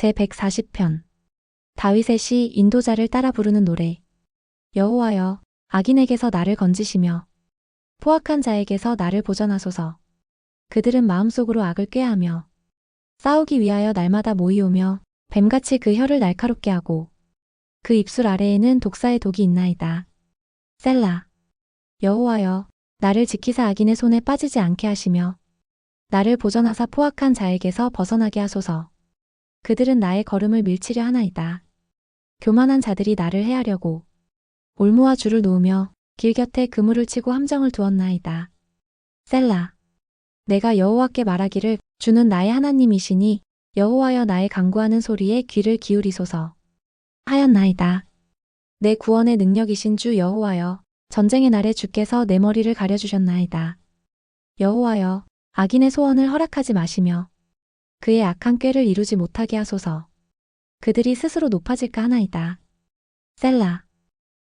제140편 다윗의 시 인도자를 따라 부르는 노래 여호와여 악인에게서 나를 건지시며 포악한 자에게서 나를 보전하소서 그들은 마음속으로 악을 꾀하며 싸우기 위하여 날마다 모이오며 뱀같이 그 혀를 날카롭게 하고 그 입술 아래에는 독사의 독이 있나이다. 셀라 여호와여 나를 지키사 악인의 손에 빠지지 않게 하시며 나를 보전하사 포악한 자에게서 벗어나게 하소서. 그들은 나의 걸음을 밀치려 하나이다. 교만한 자들이 나를 해하려고 올무와 줄을 놓으며 길 곁에 그물을 치고 함정을 두었나이다. 셀라. 내가 여호와께 말하기를 주는 나의 하나님이시니 여호와여 나의 강구하는 소리에 귀를 기울이소서. 하였나이다. 내 구원의 능력이신 주 여호와여 전쟁의 날에 주께서 내 머리를 가려주셨나이다. 여호와여 악인의 소원을 허락하지 마시며 그의 악한 꾀를 이루지 못하게 하소서. 그들이 스스로 높아질까 하나이다. 셀라.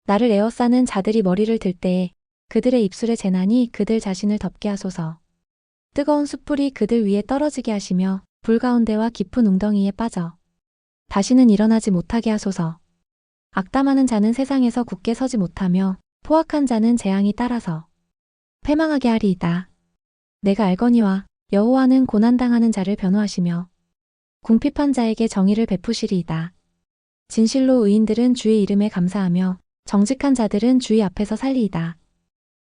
나를 에워싸는 자들이 머리를 들 때에 그들의 입술의 재난이 그들 자신을 덮게 하소서. 뜨거운 숯불이 그들 위에 떨어지게 하시며 불 가운데와 깊은 웅덩이에 빠져 다시는 일어나지 못하게 하소서. 악담하는 자는 세상에서 굳게 서지 못하며 포악한 자는 재앙이 따라서 패망하게 하리이다. 내가 알거니와 여호와는 고난당하는 자를 변호하시며 궁핍한 자에게 정의를 베푸시리이다. 진실로 의인들은 주의 이름에 감사하며 정직한 자들은 주의 앞에서 살리이다.